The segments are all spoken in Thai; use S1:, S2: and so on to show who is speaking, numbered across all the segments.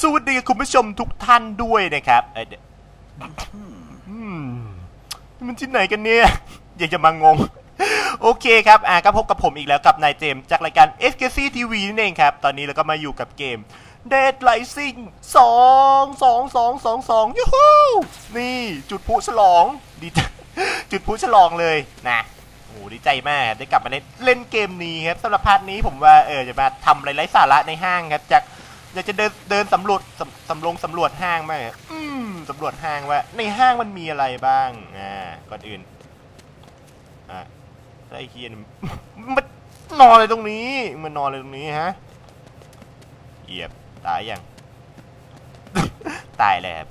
S1: สวัสดีคุณผู้ชมทุกท่านด้วยนะครับเอ้ยเดี๋ยวอืมมันที่ไหนกันเนี่ย อยากจะมางง โอเคครับอ่าก็พบกับผมอีกแล้วกับนายเจมส์จากรายการ SKC TV นั่นเองครับ ตอนนี้เราก็มาอยู่กับเกม Dead Rising 2 2 2 2 2ยูฮูนี่จุดพลุฉลองดีจุดพลุฉลองเลยนะโอ้โหดีใจมากได้กลับมาเล่นเล่นเกมนี้ครับสำหรับพาร์ทนี้ผมว่าเออจะมาทำอะไรไร้สาระในห้างครับจากอยากจะเดินเดินสำรวจสำสำรวจสำรวจห้างมากอืมสำรวจห้างว่าในห้างมันมีอะไรบ้างอ่าก่อนอื่นอะไอ้เฮียนมันนอนเลยตรงนี้มันนอนเลยตรงนี้ฮะเหยียบ ตายยัง ตายแล้วครับ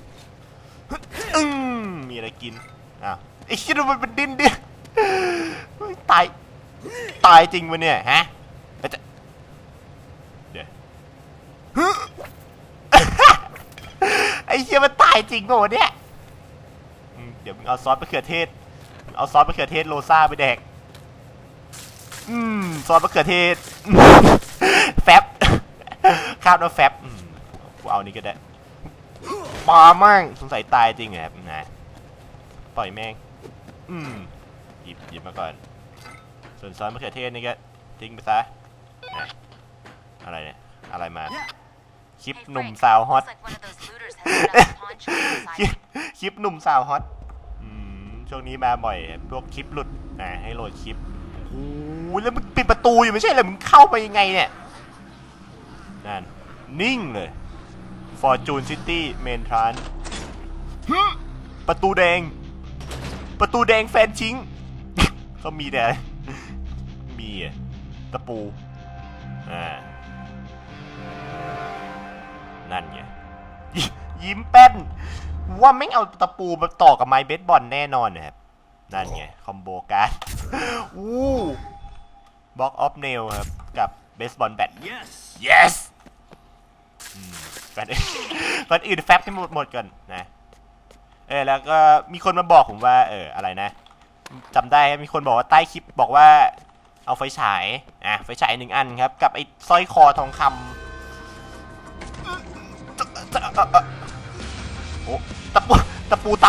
S1: มีอะไรกินอ้าวไอ้เฮียมันเป็นดินดิตาย ตายจริงวะเนี่ยฮะเดี๋ยวไอ้เชี่ยมันตายจริงป่ะวะเนี่ยเดี๋ยวมึงเอาซอสมะเขือเทศ เอาซอสมะเขือเทศโรซาไปแดก อืมซอสมะเขือเทศ แฟบ ข้าวน้ำแฟบอืมกูเอานี่ก็ได้ปามั่งสงสัยตายจริงเหรอนะปล่อยแม่งอืมหยิบหยิบมาก่อน ส่วนซอสมะเขือเทศนี่ก็ทิ้งไปซะนะอะไรเนี่ยอะไรมา คลิปหนุ่มสาวฮอตคลิปหนุ่มสาวฮอตอืมช่วงนี้มาบ่อย พวกคลิปหลุดอ่าให้โหลดคลิปโอ้โหแล้วมึงปิดประตูอยู่ไม่ใช่เหรอมึงเข้าไปยังไงเนี่ยนั่น นิ่งเลย Fortune City Main Tran ประตูแดง ประตูแดงแฟนชิงก็มีแต่มีอะตะปูอ่านั่นไงยยิ้มแป้น ว่าไม่งเอาตะปูมาต่อกับไม้เบสบอลแน่นอนนะครับ นั่นไง คอมโบการ์ดอู้บล็อกออฟเนลครับ กับเบสบอลแบท
S2: Yes.
S1: yes อืม ก่อนอื่นก่อนอื่นแฟบให้หมดหมดก่อนนะเออแล้วก็มีคนมาบอกผมว่า เอออะไรนะจำได้มีคนบอกว่าใต้คลิปบอกว่า เอาไฟฉายอะไฟฉายหนึ่งอันครับ กับไอ้สร้อยคอทองคำโอ้ตะปูตะปูต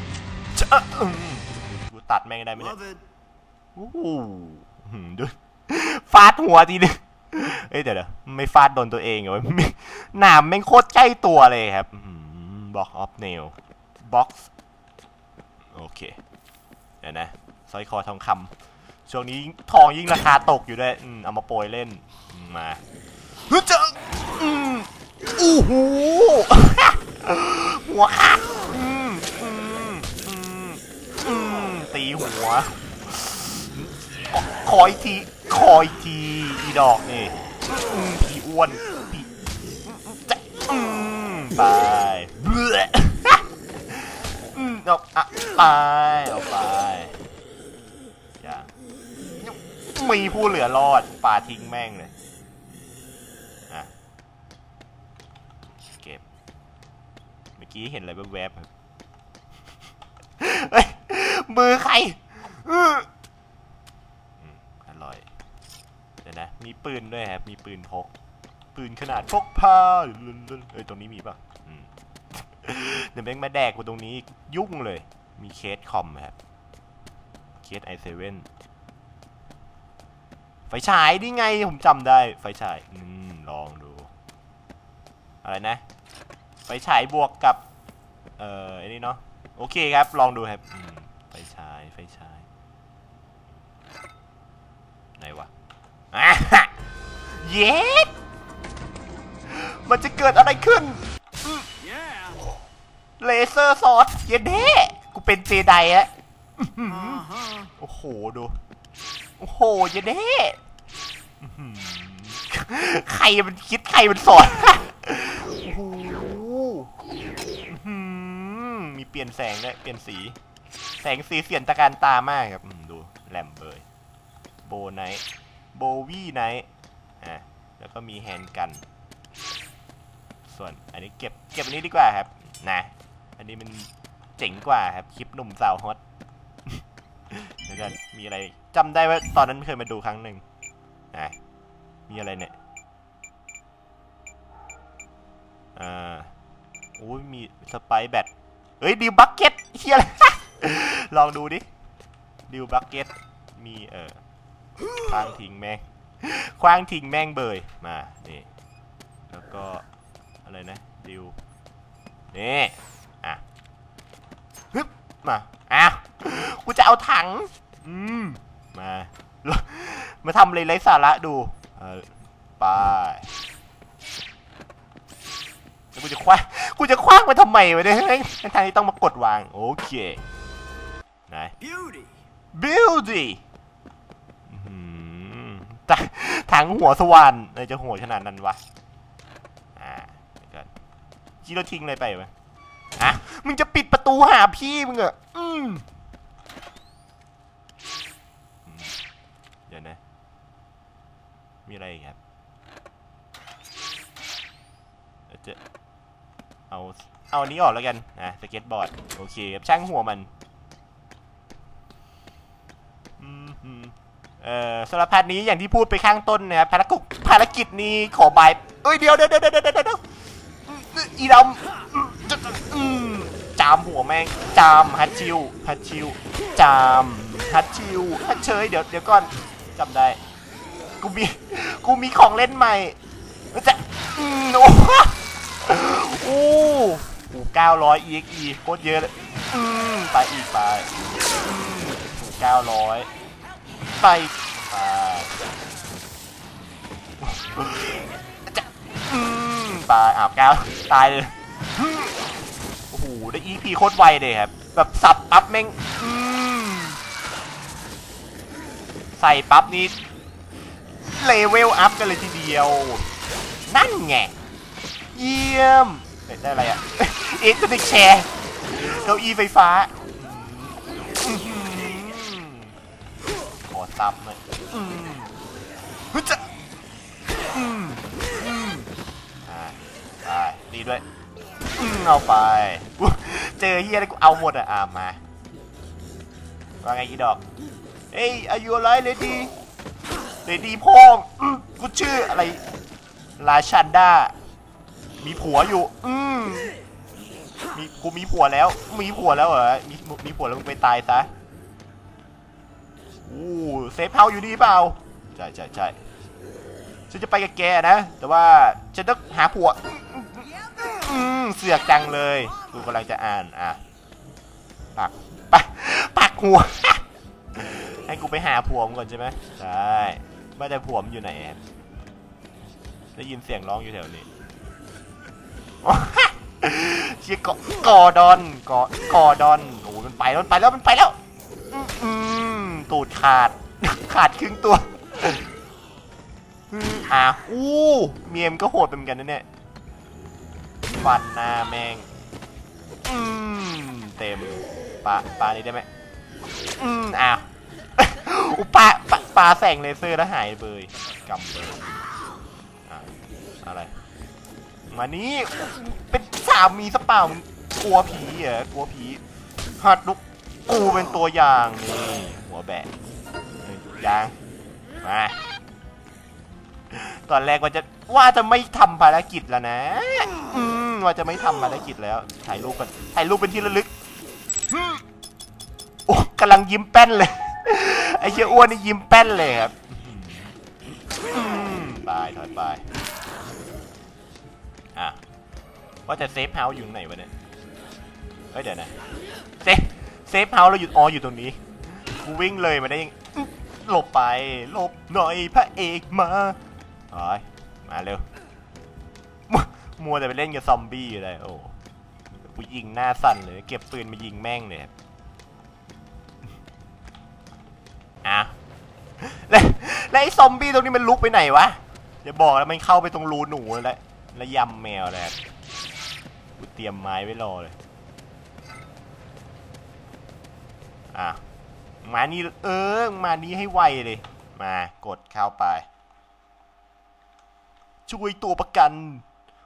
S1: ำจะอืมกูตัดแม่งได้ไหมเนี่ย
S2: Love it.
S1: โอ้โหหืมดูฟาดหัวทีนึง เอ้ยเดี๋ยวดะไม่ฟาดโดนตัวเองเหรอม่หนามแม่งโคตรใกล้ตัวเลยครับบล็อกออฟเนลบ็อกซ์โอเคเดี๋ยวนะสร้อยคอทองคำช่วงนี้ทองยิ่งราคาตกอยู่ด้วยเอามาโปรยเล่นมาเฮ้ยเจออืมโอ้โหหัวขาดตีหัว ขออีกทีขออีกทีอีดอกนี่ผีอ้วนผีจะอืมไปเบื่ออืมเอาอะไปเอาไปอย่ามีผู้เหลือรอดป่าทิ้งแม่งเลยอะเก็บเมื่อกี้เห็นอะไรแวบๆครับมือใครอื้อ อืมอร่อย เดี๋ยว นะ มีปืนด้วยครับ มีปืนพก ปืนขนาดพกพาเอ้ยตรงนี้มีป่ะเดี๋ยวแม่งมาแดกกูตรงนี้ยุ่งเลย มีเคสคอมครับ เคสไอเซเว่นไฟฉายนี่ไงผมจำได้ ไฟฉาย อืม ลองดู อะไรนะ ไฟฉายบวกกับ เอ่อไอ้นี่เนาะ โอเคครับ ลองดูครับ ไฟฉาย ไฟฉาย ไหนวะ เย็ดมันจะเกิดอะไรขึ้น
S2: Yeah.
S1: เลเซอร์ซอสเย็ดเด้กูเป็นเจไดแล้ว
S2: Uh-huh.
S1: โอ้โห ดู โอ้โห เย็ดเด้อื้อหือใครมันคิดใครมันสอนโอ้โหอื้อหือมีเปลี่ยนแสงด้วยเปลี่ยนสี แสงสีเสียนตะการตามากครับอืมดูแหลมเบยโบไนท์ โบวี่ไนท์อะแล้วก็มีแฮนด์กัน ส่วนอันนี้เก็บเก็บอันนี้ดีกว่าครับนะอันนี้มันเจ๋งกว่าครับคลิปหนุ่มสาวฮอตเดี๋ยวกันมีอะไรจำได้ว่าตอนนั้นเคยมาดูครั้งหนึ่งนะมีอะไรเนี่ยอ่าโอ้ยมีสไปแบตเฮ้ยดิวบักเก็ตเฮียอะไรลองดูดิดิวบักเก็ตมีเออ คว้างทิ้งแม่งคว้างทิ้งแม่งเบยมานี่แล้วก็อะไรนะดิวนี่อะฮึบมาอะกูจะเอาถังอืมมามาทำอะไรไร้สาระดูเออไปแล้วกูจะคว้างกูจะคว้างมาทำไมวะเนี่ยเฮ้ยทางนี้ต้องมากดวาง โอเคไหน
S2: Beauty.
S1: beauty อื้อหือตะ ถังหัวสว่านเลยจะโหดขนาดนั้นวะอ่าก่อนจีเราทิ้งเลยไปวะอะมึงจะปิดประตูหาพี่มึงเหรออืมเดี๋ยวนะ มีอะไรอีกครับเดี๋ยวจะเอาเอาอันนี้ออกแล้วกันนะสเก็ตบอร์ด โอเคครับช่างหัวมันอืม เอ่อสำหรับพาร์ทนี้อย่างที่พูดไปข้างต้นนะครับภารกิจภารกิจนี้ขอบายเอ้ยเดี๋ยวเดี๋ยวเดี๋ยวเดี๋ยวเดี๋ยวเออดำจามหัวแม่งจามฮัตชิวฮัตชิวจามฮัตชิวฮัตเชยเดี๋ยวเดี๋ยวก่อนจำได้กูมีกูมีของเล่นใหม่จะอืมโอ้โหโอ้โหเก้าร้อย EXE โคตรเยอะเลยอืมไปอีกไปเก้าร้อย ไปไปจะอืมตายอ้าวเก้าตายเลยอืมโอ้โหได้ EP โคตรไวเลยครับ แบบสับปั๊บแม่งอืมใส่ปั๊บนี้เลเวลอัพกันเลยทีเดียว นั่นไง เยี่ยมเฮ้ยได้อะไรอะเอ็กซ์ติกแชร์เก้าอี้ไฟฟ้าอื้อหือขอ ซ้ำหน่อยอืมฮึจะอืมอืมอ่าไปดีด้วยอืมเอาไปอุ๊ยเจอเฮียอะไรกูเอาหมดอะอ่ามาว่าไงอีดอกเอ้ยอายุอะไรเลดี้เลดี้พ่องอืมกูชื่ออะไรราชันด้ามีผัวอยู่ อืมมีกูมีผัวแล้ว มีผัวแล้วเหรอมีมีผัวแล้วมึงไปตายซะ อู้เซฟเฮาอยู่นี่เปล่าใช่ใช่ใช่ฉันจะไปกับแกนะ แต่ว่าฉันต้องหาผัวอืมเสือกจังเลยกูกำลังจะอ่านอะปักปักปักหัว ให้กูไปหาผัวมก่อนใช่ไหมใช่ว่าแต่ผัวมนอยู่ไหนได้ยินเสียงร้องอยู่แถวนี้เชียกอกอดอนกอกอดอนโอ้ยมันไปแล้วมันไปแล้วมันไปแล้วอืม ตูดขาด ขาดครึ่งตัวอืมอะอู้เมียมก็โหดเป็นกันนะเนี่ยฟันหน้าแมงอืมเต็มปลาปลานี้ได้ไหมอืมอ้าวอุปลาปลาปลาแสงเลเซอร์แล้วหายเบยกำเบยอะไร มานี่เป็นสามีสเปล่ามึงกลัวผีเหรอกลัวผีหัดลุกกูเป็นตัวอย่างนี่ หัวแบะเฮ้ยยางมา ตอนแรกว่าจะว่าจะไม่ทำภารกิจแล้วนะ อืมว่าจะไม่ทำภารกิจแล้ว ถ่ายรูปกันถ่ายรูปเป็นที่ระลึกโอ้กำลังยิ้มแป้นเลย ไอ้เชี่ยอ้วนนี่ยิ้มแป้นเลยครับอืมไปถอยไปอะว่าแต่เซฟเฮาส์อยู่ไหนวะเนี่ย เฮ้ยเดี๋ยวนะ เซฟเซฟเฮาส์เราอยู่อ๋ออยู่ตรงนี้ กูวิ่งเลยมาได้ยังหลบไปหลบหน่อยพระเอกมาโอ้ยมาเร็วมัวแต่ไปเล่นกับซอมบี้อะไรโอ้กูยิงหน้าสั่นเลย เก็บปืนมายิงแม่งเลยอะแล้วแล้วไอ้ซอมบี้ตรงนี้มันลุกไปไหนวะอย่าบอกแล้วมันเข้าไปตรงรูหนูแล้วแล้วยำแมวเลยครับกูเตรียมไม้ไว้รอเลยอะ มานี่เออมานี้ให้ไวเลย มากดเข้าไป ช่วยตัวประกัน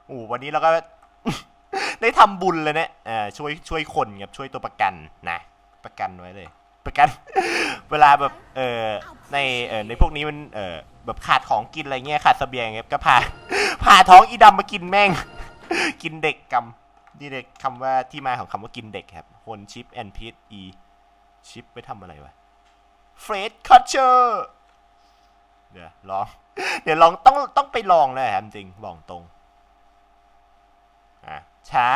S1: โอ้วันนี้เราก็ ได้ทำบุญเลยเนี่ยเอ่อช่วยช่วยคนครับช่วยตัวประกันนะประกันไว้เลย ประกัน เวลาแบบเออในเออในพวกนี้มันเออแบบขาดของกินอะไรเงี้ยขาดเสบียงครับก็พาพาท้องอีดำมากินแม่ง กินเด็กกำนี่เด็กคำว่าที่มาของคำว่ากินเด็กครับฮนชิปแอนพีอี ชิปไปทำอะไรวะเฟรดคัตเชอร์เดี๋ยวลอง เดี๋ยวลองต้องต้องไปลองเลยครับจริงบอกตรงอะช้า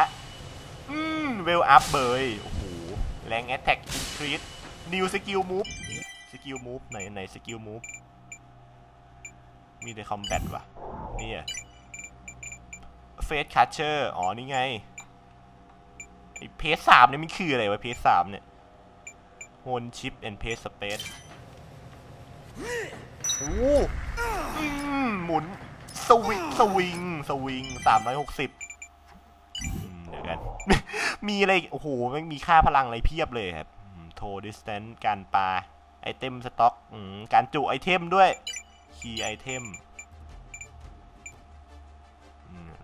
S1: อืมเวลอัพเบยโอ้โหแรงแอตแทกอินครีสนิวสกิลมูฟสกิลมูฟไหนไหนสกิลมูฟมีแต่คอมแบทว่ะนี่อะเฟสคัตเชอร์อ๋อ นี่ไงไอเพสสามเนี่ยมันคืออะไรวะเพสสามเนี่ย โฮนชิปแอนเพสสเปซโอ้โหอืมหมุน สวิงสวิงสวิงสามร้อยหกสิบเดี๋ยวกัน มีอะไรอีกโอ้โหไม่งมีค่าพลังอะไรเพียบเลยครับโทดิสแตนการปาไอเทมสต็อกการจุไอเทมด้วยคีย์ไอเทม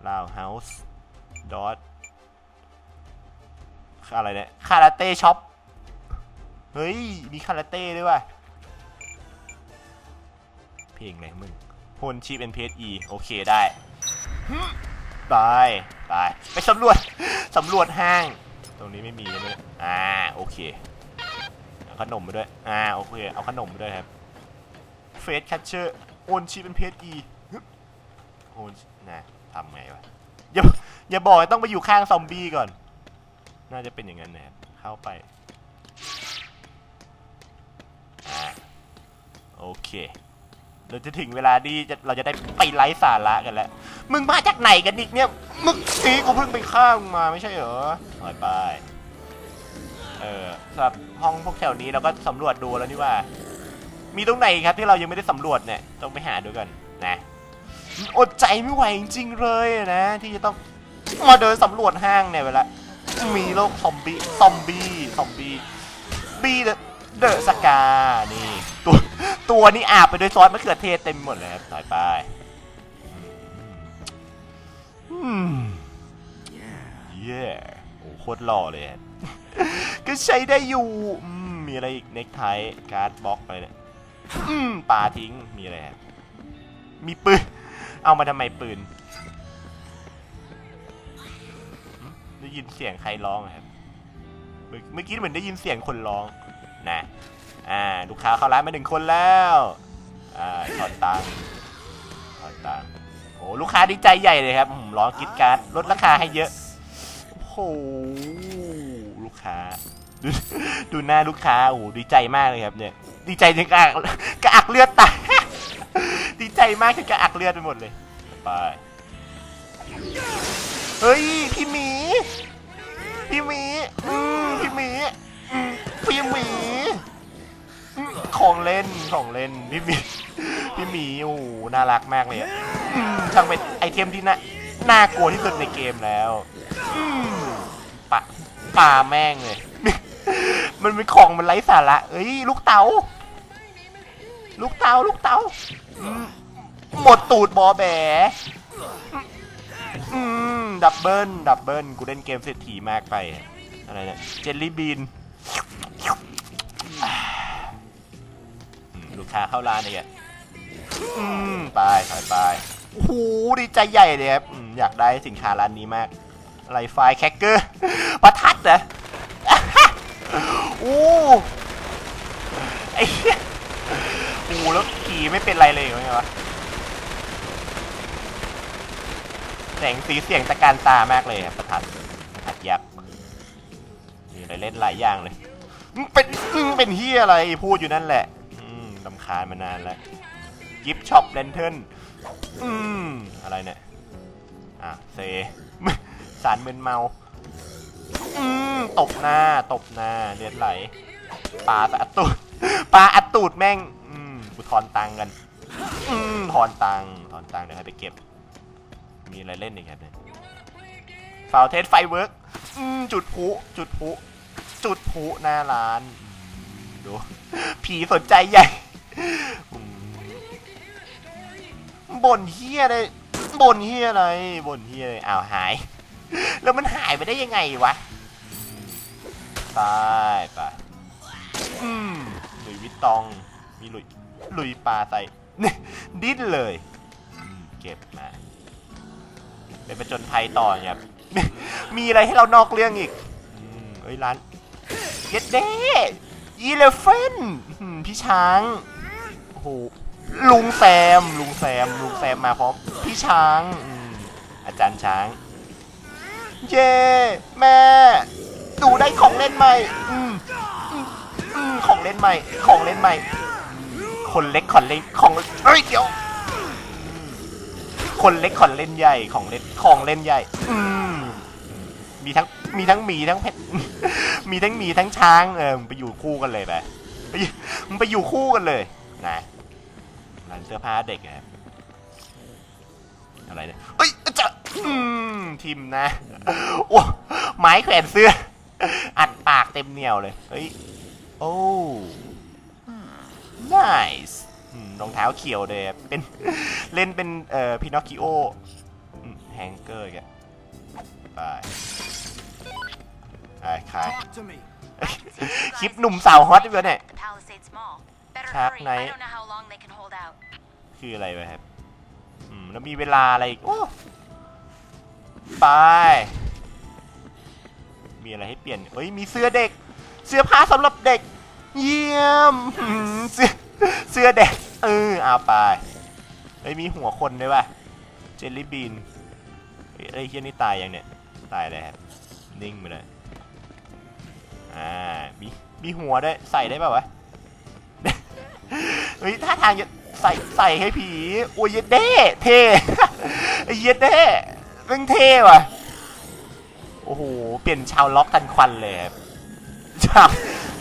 S1: ลาวเฮาส์ดอทอะไรเนี่ย คาราเต้ช็อป เฮ้ย มีคาราเต้ด้วยว่ะ เพลงอะไรมึงโฮนชีพเอ็นพีเออีโอเคได้ไปไปไปสำรวจสำรวจห้าง ตรงนี้ไม่มีใช่ไหมอ่าโอเคเอาขนมมาด้วยอ่าโอเคเอาขนมมาด้วยครับเฟสแคชเชอร์โอนชีพเป็นเพจอีโอนนะทำไงวะอย่าอย่าบอกต้องไปอยู่ข้างซอมบี้ก่อน น่าจะเป็นอย่างนั้นนะครับเข้าไป โอเค เราจะถึงเวลาที่จะเราจะได้ไปไลฟ์สาระกันแล้ว มึงมาจากไหนกันอีกเนี่ย มึงซีกูเพิ่งไปข้ามมาไม่ใช่เหรอถอยไปเออสำหรับห้องพวกแถวนี้เราก็สำรวจดูแล้วนี่ว่า มีตรงไหนครับที่เรายังไม่ได้สำรวจเนี่ย ต้องไปหาดูกันนะ อดใจไม่ไหวจริงๆเลยนะ ที่จะต้องมาเดินสำรวจห้างเนี่ยเวลา มีโรคซอมบี้ ซอมบี้ ซอมบี้ บีเดอะเดอะสกา นี่ ตัว ตัวนี่อาบไปด้วยซอสมะเขือเทศเต็มหมดเลยครับถอยไปอืมเย่โอ้โคตรหล่อเลย ก็ใช้ได้อยู่ มีอะไรอีกเน็กไทการ์ดบล็อกอะไรเนี่ยอืมปาทิ้ง มีอะไรมีปืน เอามาทำไมปืน ได้ยินเสียงใครร้องครับ เมื่อกี้เหมือนได้ยินเสียงคนร้อง นะ อ่าลูกค้าเข้าร้านมาหนึ่งคนแล้วอ่าถอนตังค์ถอนตังค์โอ้ลูกค้าดีใจใหญ่เลยครับผมร้องกิดการ์ดลดราคาให้เยอะโอ้โหลูกค้าดูดูหน้าลูกค้าโอ้โหดีใจมากเลยครับเนี่ย ดีใจจนกระอักกระอักเลือดตายดีใจมากจนกระอักเลือดไปหมดเลยไปเฮ้ยพี่หมีพี่หมีอืมพี่หมีพี่หมี ของเล่นของเล่นพี่หมีพี่หมีโอ้โหน่ารักมากเลยอะอืมช่างเป็นไอเทมที่น่าน่ากลัวที่สุดในเกมแล้วอืมปะป่าแม่งเลย มันเป็นของมันไร้สาระเอ้ยลูกเต๋าลูกเต๋าลูกเต๋าอืมหมดตูดบอแบ อืม ดับเบิลดับเบิลกูเล่นเกมเศรษฐีมากไป อะไรเนี่ย เจลลี่บีน ลูกค้าเข้าร้านเลยอะอืมไปไปไปโอ้โหดีใจใหญ่เลยครับอืมอยากได้สินค้าร้านนี้มาก อะไรไฟแคคเกอร์ประทัดเหรอโอ้ไอ้เหี้ยโอ้แล้วขี่ไม่เป็นไรเลยเหรอไงวะแสงสีเสียงตะการตามากเลยครับประทัดประทัดยักษ์มีอะไรเล่นหลายอย่างเลยมึงเป็นมึงเป็นเฮียอะไรพูดอยู่นั่นแหละ ลำคาญมานานแล้วกิฟช็อปเลนเทิลอืมอะไรเนี่ย อะเซ สารมึนเมา อืมตบหน้า ตบหน้าเลือดไหลปลาอัดตูดปลาอัดตูดแม่ง อืมกูถอนตังกันอืมถอนตังถอนตังเดี๋ยวให้ไปเก็บ มีอะไรเล่นอีกครับเนี่ยฟาวเทสไฟเวิร์กจุดพุจุดพุจุดพุหน้าร้าน ดู ผีสนใจใหญ่ บ่นเฮียเลยบ่นเฮียอะไรบ่นเฮียเลยอ้าวหาย แล้วมันหายไปได้ยังไงวะไปไปอืมหลุยวิตตอง มีหลุยหลุยปลาใส่นี่ดิ้นเลย เก็บมาไปประจนภัยต่อเนี่ยมีอะไรให้เรานอกเรื่องอีกอเอ้ยร้านเย็ดเด้ยีเลฟเฟนพี่ช้าง ลุงแซม ลุงแซม ลุงแซมมาพร้อมพี่ช้างอืมอาจารย์ช้าง เย้แม่ดูได้ของเล่นใหม่อืมอืมอืมของเล่นใหม่ ของเล่นใหม่ คนเล็กขอนเล่นของเอ้ยเดี๋ยว คนเล็กขอนเล่นใหญ่ของเล่นของเล่นใหญ่ อืมมีทั้งมีทั้งหมีทั้งเพชรมีทั้งหมีทั้งช้างเออมึงไปอยู่คู่กันเลยไปไปมึงไปอยู่คู่กันเลยนะ ร้านเสื้อผ้าเด็กนะครับอะไรเนี่ยเอ้ยจะอืมทิมนะ โอ้ไม้แขวนเสื้อ อัดปากเต็มเหนียวเลย เฮ้ย โอ้ nice อืมรองเท้าเขียวเลยอะเป็น เล่นเป็นเอ่อพินอคคิโอแฮงเกอร์แกไปไปขาย
S3: Talk to me.
S1: คลิปหนุ่มสาวฮอตอยู่เนี่ย
S4: The Palisades Mall. Better
S1: Chap
S4: hurry.
S1: này.
S4: I don't know how long they can hold out.
S1: คืออะไรวะครับอืมแล้วมีเวลาอะไรอีกโอ้ไปมีอะไรให้เปลี่ยนเฮ้ยมีเสื้อเด็ก เสื้อผ้าสำหรับเด็ก เยี่ยมอืมเสื้อเสื้อเด็กเออเอาไปเฮ้ยมีหัวคนด้วยป่ะเจลลี่บีนเฮ้ยไอ้เฮียนี่ตายยังเนี่ยตายเลยครับนิ่งไปเลยอ่ามีมีหัวด้วยใส่ได้ป่าวะเฮ้ยท่าทางจะใส่ใส่ให้ผีโอ้ยเย็ดเด้เท่เย็ดเด้เร่งเท่ว่ะโอ้โห เปลี่ยนชาวล็อกกันควันเลยชาว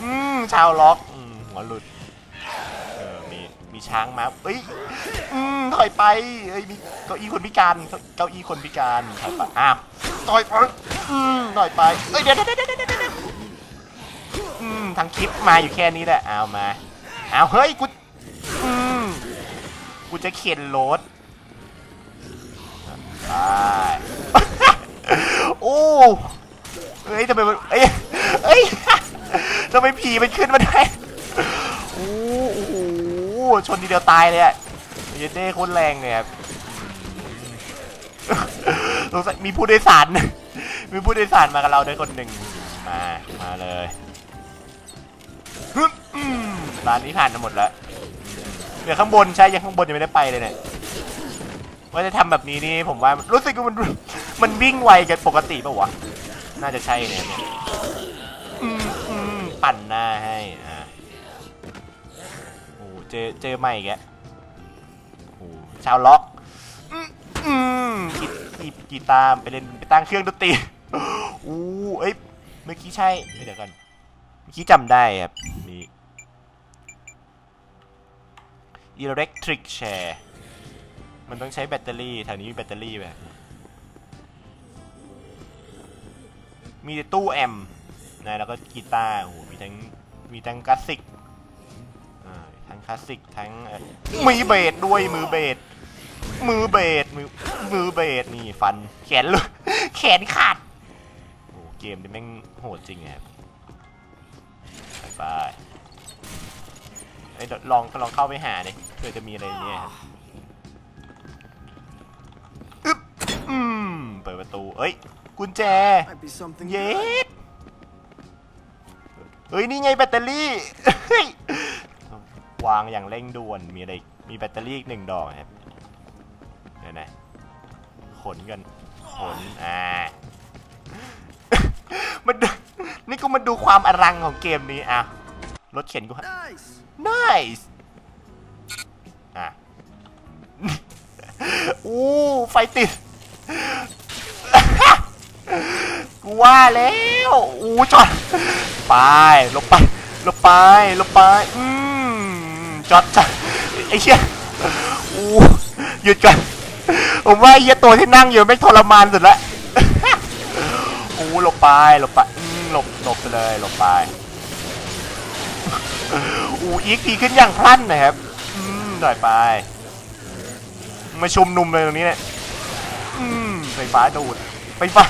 S1: อืมชาวล็อกอืมหัวหลุด เออ มี มีช้างมาเอ้ย อืมถอยไป เอ้ย มีเก้าอี้คนพิการ เก้าอี้คนพิการถอยไปอ้าวถอยไป อืมถอยไป เอ้ย เดี๋ยวเดี๋ยวเดี๋ยวเดี๋ยวเดี๋ยวอืมทางคลิปมาอยู่แค่นี้แหละ เอามา เอาเฮ้ย กู กูจะเข็นรถไปโอ้เฮ้ยทำไมมันเอ้ยเอ้ยทำไมผีมันขึ้นมาได้โอ้โหชนทีเดียวตายเลยอะเยเด้โคตรแรงเลยครับสงสัยมีผู้โดยสาร มีผู้โดยสารมากับเราด้วยคนหนึ่งมา มาเลยบ้านนี้ผ่านมาหมดแล้ว เหลือข้างบนใช่ยังข้างบนยังไม่ได้ไปเลยเนี่ยว่าจะทำแบบนี้นี่ผมว่ารู้สึกว่ามันมันวิ่งไวกันปกติป่าวะน่าจะใช่เนี่ยเนี่ยปั่นหน้าให้อ่าโอ้เจอเจอใหม่แกโอ้ชาวล็อกอืมอืมกีกีกีตาร์ไปเล่นไปตั้งเครื่องดนตรีอู้เอ้ยเมื่อกี้ใช่เอ้ยเดี๋ยวกันเมื่อกี้จำได้ครับมี electric chair มันต้องใช้แบตเตอรี่แถวนี้มีแบตเตอรี่ไหมมีตู้แอมป์นะแล้วก็กีตาร์โอ้โหมีทั้งมีทั้งคลาสสิกอ่าทั้งคลาสสิกทั้งเอ่อมีเบสด้วยมือเบสมือเบสมือมือเบสนี่ฟันแขนเลยแขนขาดโอ้โหเกมนี้แม่งโหดจริงครับไป ไปเอ้ยเดี๋ยวลองลองเข้าไปหาดิเผื่อจะมีอะไรเนี่ยครับอึ๊บอืมเปิดประตูเอ้ย กุญแจ
S3: Might be something
S1: เย็
S3: good.
S1: ดเฮ้ย นี่ไงแบตเตอรี่เฮ้ยวางอย่างเร่งด่วน มีอะไร มีแบตเตอรี่อีกหนึ่งดอกครับ เดี๋ยวนะขนกัน ขน อ่า มันดูนี่ก็มาดูความอลังของเกมนี้อะรถเข็นกู
S3: Nice.
S1: Nice อะอู้ไฟติด กูว่าแล้วอู้จอดไปลบไปลบไปลบไปอืมจอดจอดไอ้เชี่ยอู้หยุดก่อนผมว่าไอ้เหี้ยตัวที่นั่งอยู่ไม่งทรมานสุดละอู้หลบไปหลบไปอืมหลบหลบไปเลยหลบไป อูอีกทีขึ้นอย่างพลันนะครับ อืมหน่อยไป มาชุมนุมเลยตรงนี้เนี่ย อืมไฟฟ้าดูด ไฟฟ้า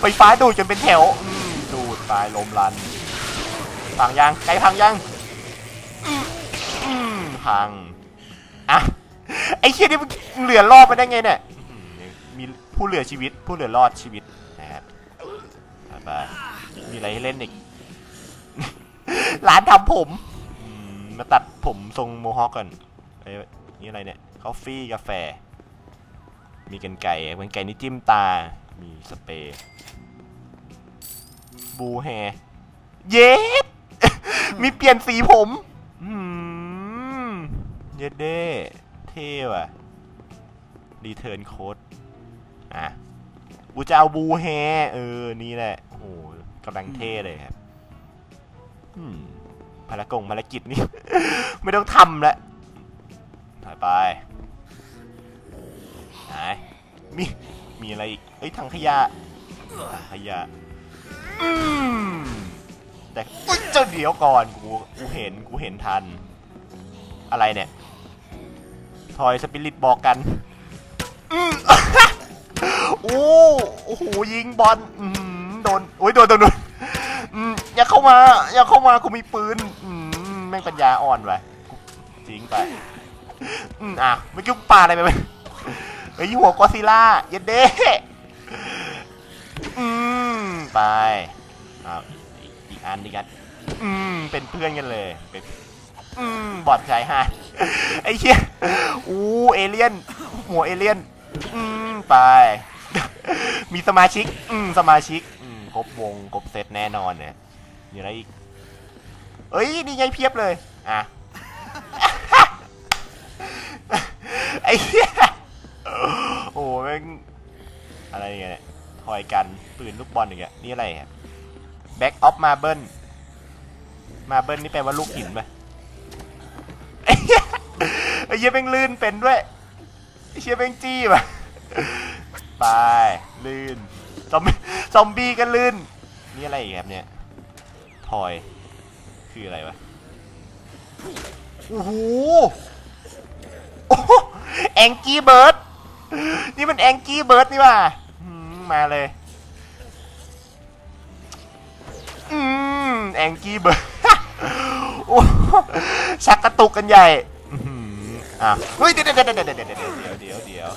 S1: ไฟฟ้าดูดจนเป็นแถว อืมดูดตายลมรัน พังยังไกลพังยังอืมพัง อะ ไอ้เคียนี่มันเหลือรอดมาได้ไงเนี่ย มีผู้เหลือชีวิต ผู้เหลือรอดชีวิตนะครับไปมีอะไรให้เล่นอีก ร้านทำผม มาตัดผมทรงโมฮอคก่อนไอ้นี่อะไรเนี่ยกาแฟกาแฟ มีกันไก่กันไก่นี่จิ้มตา มีสเปรย์บูแฮเย็ดมีเปลี่ยนสีผมเย็ดเด้เท่ว่ะรีเทิร์นโค้ดอะกูจะเอาบูแฮเออ นี่แหละ โอ้โหกำลังเท่เลยครับ อืม ภารกงภารกิจนี่ ไม่ต้องทำแล้วถ่ายไปไหนมีมีอะไรอีกเอ้ยถังขยะถังขยะอืมแต่เจ้าเดี๋ยวก่อนกูกูเห็นกูเห็นทัน อะไรเนี่ยทอยสปิริตบอกกันอืมโอ้โหยิงบอลโดนโอ้ยโดนโดนโดน อย่าเข้ามา อย่าเข้ามากูมีปืนอืมแม่งปัญญาอ่อนไปจริงไปอืมอะไม่กิ้วปลาอะไรไปไหมเฮ้หัวกอซิล่าเย็นเด้อืมไปอ่าอีอีกอันดีกันอืมเป็นเพื่อนกันเลยเป็นอืมบอดชายหาไอ้เชี่ยอู้เอเลี่ยนหัวเอเลี่ยนอืมไป มีสมาชิก อืมสมาชิก อืมครบวงครบเซตแน่นอนเนี่ย อะไรอีก เอ้ยนี่ไงเพียบเลย อะ ไอ้เหี้ยโอ้แม่งอะไรเนี่ยทอยกันปืนลูกบอลอย่างเงี้ยนี่อะไรครับ Back of Marble Marble นี่แปลว่าลูกหินปะไอ้เหี้ยไอ้เหี้ยแม่งลื่นเป็นด้วยไอ้เชี่ยแม่งจี้ป่ะไปลื่นซอมบี้ซอมบี้ก็ลื่นนี่อะไรอีกครับเนี่ย พอย คืออะไรวะ โอ้โหแองกี้เบิร์ด นี่มันแองกี้เบิร์ดนี่ว่ามาเลย อืมแองกี้เบิร์ด โอ้ชักกระตุกกันใหญ่อะเฮ้ยเดี๋ยวเดี๋ยวเดี๋ยวเดี๋ยวเดี๋ยวเดี๋ยวเดี๋ยว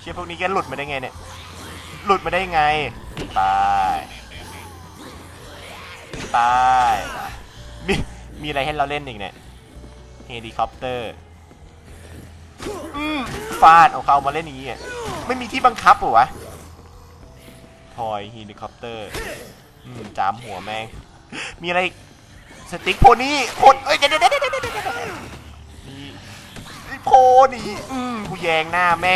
S1: เชี่ยพวกนี้แกหลุดมาได้ไงเนี่ย หลุดมาได้ไง ตาย ไป มีมีอะไรให้เราเล่นอีกเนี่ยเฮลิคอปเตอร์อฟาดเอาเขามาเล่นอย่างงี้อะไม่มีที่บังคับหรอวะทอยเฮลิคอปเตอร์จามหัวแมง มีอะไรสติ๊กโพนี่โพนเอ้ยเดี๋ยวเดี๋ยวเดี๋ยวเดี๋ยวเดี๋ยวโพนี่อืมกูแยงหน้าแม่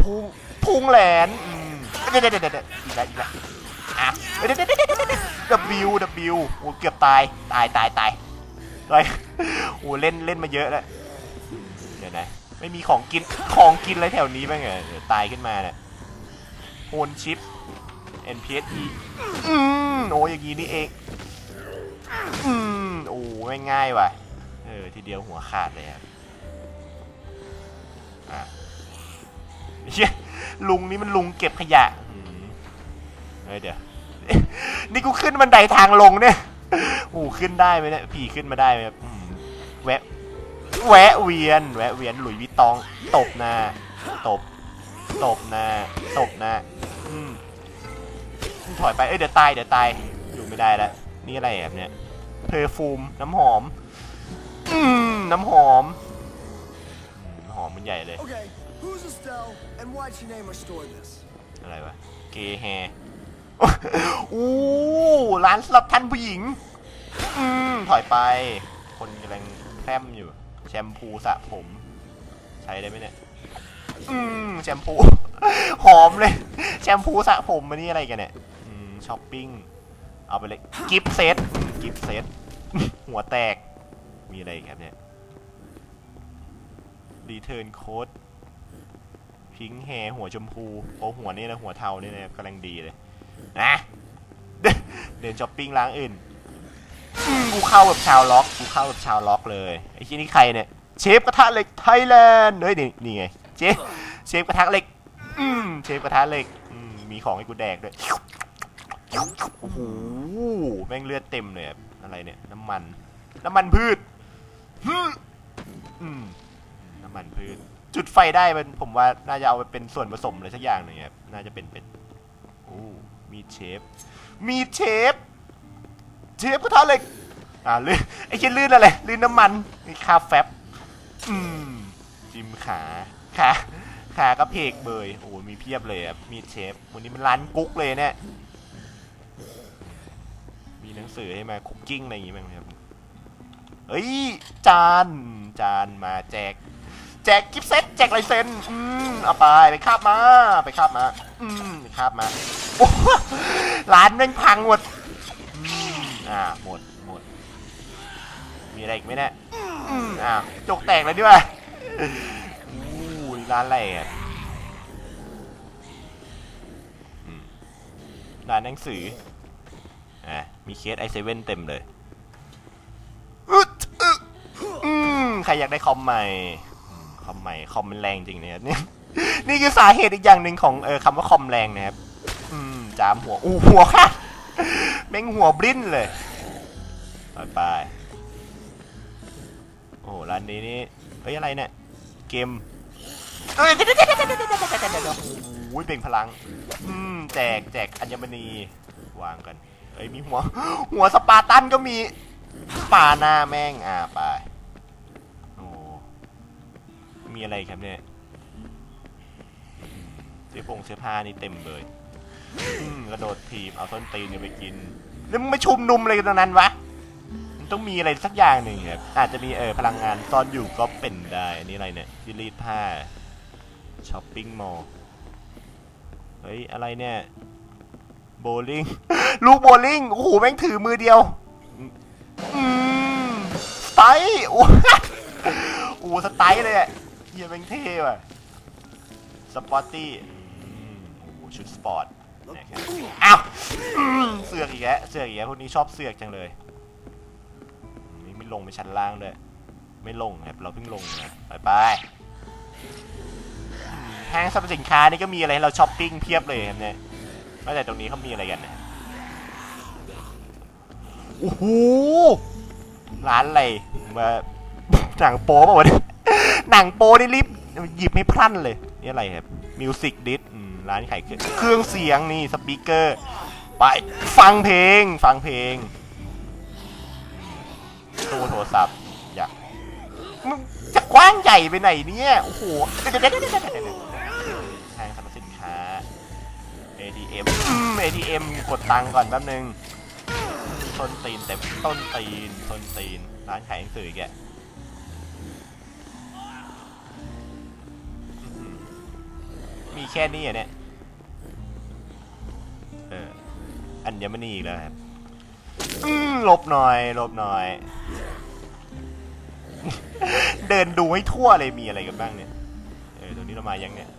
S1: พุงพุงแหลนอืมเดี๋ยวเดี๋ยวเดี๋ยวอีกแล้วอีกแล้ว เดี๋ยวดิวดี๋ยวเดี๋ยวเดี๋ยว W W โอ้เกือบตาย ตายตายตายอะไรโอ้เล่นเล่นมาเยอะแล้วเดี๋ยวนะไม่มีของกิน ของกินอะไรแถวนี้บ้างเหรอเดี๋ยวตายขึ้นมาเนี่ยโฮนชิป NPSE อืมโอ้อย่างงี้นี่เอง อืมโอ้ไม่ง่ายว่ะ เออ ทีเดียวหัวขาดเลยครับอะเชี่ยลุงนี่มันลุงเก็บขยะเฮ้ยเดี๋ยว นี่กูขึ้นบันไดทางลงเนี่ยโอ้ขึ้นได้ไหมเนี่ยผีขึ้นมาได้ไหมครับอืมแวะ แวะเวียน แวะเวียนหลุยส์วิตตอง ตบหน้า ตบ ตบหน้า ตบหน้าอืมถอยไป เอ้ยเดี๋ยวตาย เดี๋ยวตาย อยู่ไม่ได้แล้ว นี่อะไรแบบเนี้ยเพอร์ฟูม น้ำหอม อืม น้ำหอมอืมหอมมันใหญ่เลย
S3: Okay, who's Estelle and why'd she name her store this?
S1: อะไรวะ เกแฮ อู้ร้านสำหรับท่านผู้หญิง อืมถอยไป คนกำลังแพร่มอยู่ แชมพูสระผม ใช้ได้ไหมเนี่ย อืมแชมพู หอมเลย แชมพูสระผมมันนี่อะไรกันเนี่ย อืมช้อปปิ้ง เอาไปเลย กิฟต์เซต กิฟต์เซต หัวแตก มีอะไรครับเนี่ย รีเทิร์นโค้ดพิงแฮหัวชมพูโอ้หัวนี่นะหัวเทานี่นะกำลังดีเลย นะเดินช้อปปิ้งร้านอื่นกูเข้าแบบชาวล็อกกูเข้าแบบชาวล็อกเลยไอ้ที่นี่ใครเนี่ยเชฟกระทะเหล็กไทยแลนด์เฮ้ยนี่นี่ไงเชฟเชฟกระทะเหล็กอืมเชฟกระทะเหล็กอืมมีของให้กูแดกด้วยโอ้โหแม่งเลือดเต็มเลยอะไรเนี่ยน้ำมัน น้ำมันพืชอืมน้ำมันพืช จุดไฟได้มันผมว่าน่าจะเอาไปเป็นส่วนผสมอะไรสักอย่างหนึ่งครับน่าจะเป็นเป็นโอ้ มีเชฟ มีเชฟ เชฟกระทะเหล็ก อ่าลื่นไอ้เช่นลื่นอะไร ลื่นน้ำมันมีคาแฟบ อืม จิมขา ขา ขากระเพกเบย โอ้มีเพียบเลยครับมีเชฟ วันนี้มันร้านกุ๊กเลยเนี่ย มีหนังสือให้มาคุกกิ้งอะไรอย่างงี้บ้งไหมครับเฮ้ย จาน จานมาแจก แจกกิฟต์เซ็ตแจกลายเซ็นอืมเอาไปไปคาบมาไปคาบมา อืมไปคาบมาโอ้โหร้านแม่งพังหมดอ่าหมดหมด มีอะไรอีกไหมเนี่ยอืมอ่าจกแตกเลยด้วยอู้ร้านอะไรอะร้านหนังสืออะมีเคสไอเซเว่นเต็มเลยอึดอึดอืมใครอยากได้คอมใหม่ำไมคอมมันแรงจริงนะครัเนี่ยนี่คือสาเหตุอีกอย่างหนึ่งของเออคำว่าคอมแรงนะครับ อืมจามหัวอู้หัวค่ะแม่งหัวบลิ้นเลยไปไปโอ้ร้านนี้นี่เฮ้ยอะไรเนี่ยเกมเอ้ยเดี๋ยวเดี๋ยวเดี๋ยวเดี๋ยวเดี๋ยวโอ้ยเบ่งพลัง อืมแจกแจกอัญมณีวางกันเอ้ยมีหัว หัวสปาร์ตันก็มีป่าหน้าแม่งอ่าไป มีอะไรครับเนี่ยเสื้อผงเสื้อผ้านี่เต็มเลยอืมกระโดดถีบเอาต้นตีนเนี่ยไปกินแล้วมึงไม่ชุมนุมอะไรกันตรงนั้นวะมันต้องมีอะไรสักอย่างหนึ่งครับอาจจะมีเออพลังงานซ่อนอยู่ก็เป็นได้ อันนี้อะไรเนี่ยที่รีดผ้าช้อปปิ้งมอลล์เฮ้ยอะไรเนี่ยโบลิ่ง ลูกโบลิ่งโอ้โหแม่งถือมือเดียวอืมสไตล์โอ้โหสไตล์เลยอะ ฮียแม่งเท่ว่ะสปอร์ตี้โอ้โหชุดสปอร์ตนะครับอ้าวเสือกอีกแล้วเสือกอีกแล้วพวกนี้ชอบเสือกจังเลยนี่ไม่ลงไปชั้นล่างด้วยไม่ลงครับเราเพิ่งลงนะไปไปห้างสรรพสินค้านี่ก็มีอะไรให้เราช้อปปิ้งเพียบเลยครับเนี่ยว่าแต่ตรงนี้เขามีอะไรกันนะโอ้โหร้านอะไรมาหนังโป๊ป่าวะเนี่ย หนังโป๊นี่รีบหยิบให้พลั่นเลย นี่อะไรครับมิวสิกดิสร้านขายเครื่องเสียงนี่สปีกเกอร์ ไปฟังเพลง ฟังเพลงตู้โทรศัพท์อยากมึงจะกว้างใหญ่ไปไหนเนี่ยโอ้โหเดี๋ยวเดี๋ยวเดี๋ยวเดี๋ยวเดี๋ยวเดี๋ยวห้างสรรพสินค้า ATM อืม ATM กดตังค์ก่อนแป๊บนึงต้นตีนเต็มต้นตีนต้นตีนร้านขายหนังสือแก มีแค่นี้อะเนี่ยเอออัญมณีอีกแล้วครับหลบหน่อยหลบหน่อย เดินดูให้ทั่วเลยมีอะไรกันบ้างเนี่ยเออตรงนี้เรามายังเนี่ย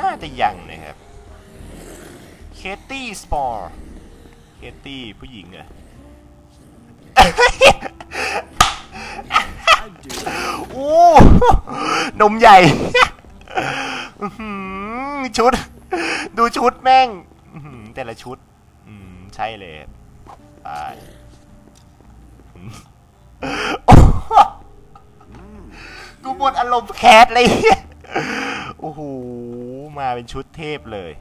S1: น่าจะยังนะครับเคตตี้สปอร์เคตตี้ผู้หญิงอะโอ้นมใหญ่ ชุด ดูชุดแม่งแต่ละชุดใช่เลยไปกูหมดอารมณ์แคสเลยโอ้โห มาเป็นชุดเทพเลย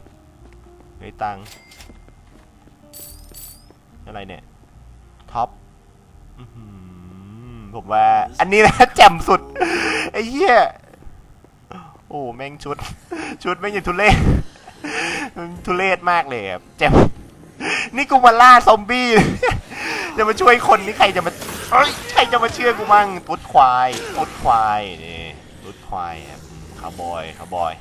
S1: ไอ้ตัง อะไรเนี่ย ท็อปผมว่า อันนี้นะแจ่มสุด ไอ้เหี้ย โอ้แม่งชุด ชุดแม่งอย่างทุเรศทุเรศมากเลยครับแจ่มนี่กูมาล่าซอมบี้จะมาช่วยคนนี่ใครจะมาเอ้ยใครจะมาเชื่อกูมั่งตุ๊ดควายตุ๊ดควายนี่ตุ๊ดควายครับอืมคาวบอยคาวบอย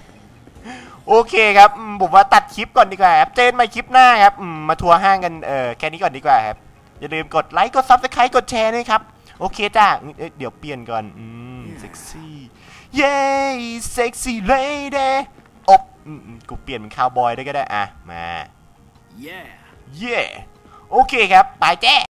S1: โอเคครับอืมผมว่าตัดคลิปก่อนดีกว่าครับเจนมาคลิปหน้าครับอืมมาทัวร์ห้างกันเออแค่นี้ก่อนดีกว่าครับอย่าลืมกดไลค์กดซับสไครต์กดแชร์ด้วยครับ โอเคจ้าเอ้ยเดี๋ยวเปลี่ยนก่อนอืมเซ็กซี่ เย้เซ็กซี่เลดี้อบอืมอืมกูเปลี่ยนเป็นคาวบอยได้ก็ได้ อะ มา
S3: Yeah.
S1: เย้โอเคครับ ไปแจ้